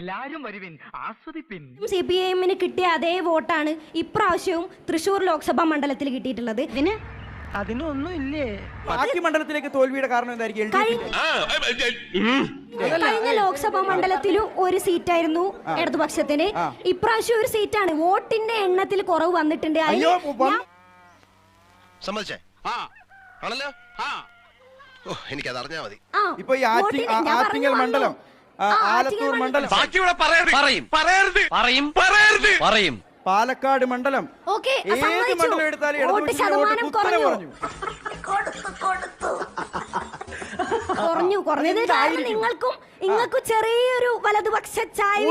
എല്ലാരും വരുവിൻ ആസ്വദിപ്പിൻ. C P I എമ്മിന് കിട്ടിയ അതേ വോട്ടാണ് ഇപ്രാവശ്യവും തൃശൂർ ലോക്സഭാ മണ്ഡലത്തിൽ കിട്ടിയിട്ടുള്ളത്. ഇതിന്? അതിനൊന്നും ഇല്ലേ? ബാക്കി മണ്ഡലത്തിലേക്ക് തോൽവിയുടെ കാരണം എന്തായിരിക്കും? കഴിഞ്ഞ ലോക്സഭാ മണ്ഡലത്തിലും ഒരു സീറ്റായിരുന്നു ഇടതുപക്ഷത്തിന്. ഇപ്രാവശ്യം ഒരു സീറ്റാണ്. വോട്ടിന്റെ എണ്ണത്തിൽ കുറവ് വന്നിട്ടുണ്ട്. സമ്മതിച്ചേ? ഓ എനിക്കത് അറിഞ്ഞാ മതി ഇപ്പൊ ഈ ആറ്റിങ്ങൽ മണ്ഡലം. ആലത്തൂർ മണ്ഡലം. പറയും. പറയരുത്. പറയും. പറയരുത്. പറയും. പാലക്കാട് മണ്ഡലം. ഓക്കെ ഏത് മണ്ഡലം എടുത്താലും ശതമാനം കുത്തനെ കുറഞ്ഞു. കുറഞ്ഞു. കുറഞ്ഞത് നിങ്ങൾക്കും നിങ്ങൾക്കും ചെറിയൊരു വലതുപക്ഷ ചായ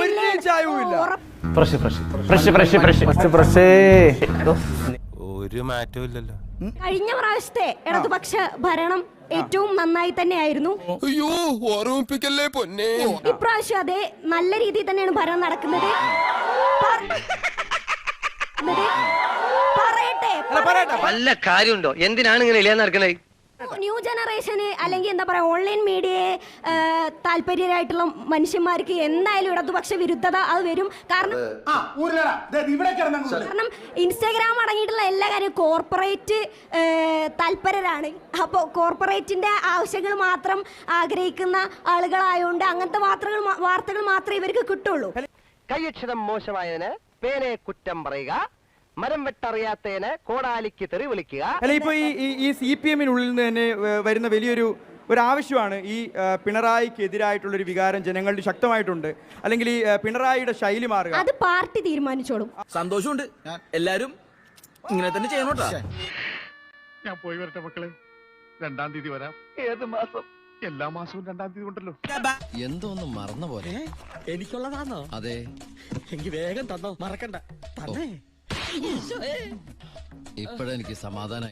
ഒരു മാറ്റവും ഇല്ലല്ലോ. കഴിഞ്ഞ പ്രാവശ്യത്തെ ഇടതുപക്ഷ ഭരണം ഏറ്റവും നന്നായി തന്നെയായിരുന്നു. അയ്യോ ഓർമ്മിപ്പിക്കല്ലേ പൊന്നെ. ഇപ്രാവശ്യം അതെ നല്ല രീതിയിൽ തന്നെയാണ് ഭരണം നടക്കുന്നത്. പറയട്ടെ നല്ല പറയട്ടെ. വല്ല കാര്യമുണ്ടോ? എന്തിനാണ് ഇങ്ങനെ ഇല്ലാന്ന് നടക്കണേ? ന്യൂ ജനറേഷന് അല്ലെങ്കിൽ എന്താ പറയാ ഓൺലൈൻ മീഡിയയെ താല്പര്യരായിട്ടുള്ള മനുഷ്യന്മാർക്ക് എന്തായാലും ഇടതുപക്ഷ വിരുദ്ധത അത് വരും. കാരണം കാരണം ഇൻസ്റ്റാഗ്രാം അടങ്ങിയിട്ടുള്ള എല്ലാ കാര്യവും കോർപ്പറേറ്റ് താല്പര്യരാണ് അപ്പോൾ കോർപ്പറേറ്റിന്റെ ആവശ്യങ്ങൾ മാത്രം ആഗ്രഹിക്കുന്ന ആളുകളായതുകൊണ്ട് അങ്ങനത്തെ വാർത്തകൾ വാർത്തകൾ മാത്രമേ ഇവർക്ക് കിട്ടുള്ളൂ. കൈയക്ഷരം മോശമായതിന് പേനെ കുറ്റം പറയുക. മരം വെട്ടറിയാത്തേനെ കോടാലിക്ക് തെറി വിളിക്കുക. അല്ല ഇപ്പൊ ഈ ഈ- ഈ സി പി എമ്മിനുള്ളിൽ നിന്ന് തന്നെ വ- വരുന്ന വലിയൊരു ഒരു ആവശ്യമാണ് ഈ ആ, പിണറായിക്ക് എതിരായിട്ടുള്ള ഒരു വികാരം ജനങ്ങളിൽ ശക്തമായിട്ടുണ്ട്. അല്ലെങ്കിൽ ഈ ആ, പിണറായിയുടെ ശൈലി മാറുക. അത് പാർട്ടി തീരുമാനിച്ചോളും. സന്തോഷമുണ്ട്. എല്ലാരും ഇങ്ങനെ തന്നെ ചെയ്യണോട്ടാ ഞാൻ പോയി വരട്ടെ മക്കളെ. രണ്ടാം തീയതി വരാം. ഏത് മാസം? എല്ലാ മാസവും രണ്ടാം തീയതി ഉണ്ടല്ലോ. എന്തോ ഒന്ന് മറന്ന പോലെ? എനിക്കുള്ളതാണോ അതെ. എങ്കി വേഗം തന്നോ? മറക്കണ്ട. തന്നേ. ఇప్పడానికి సమాధానం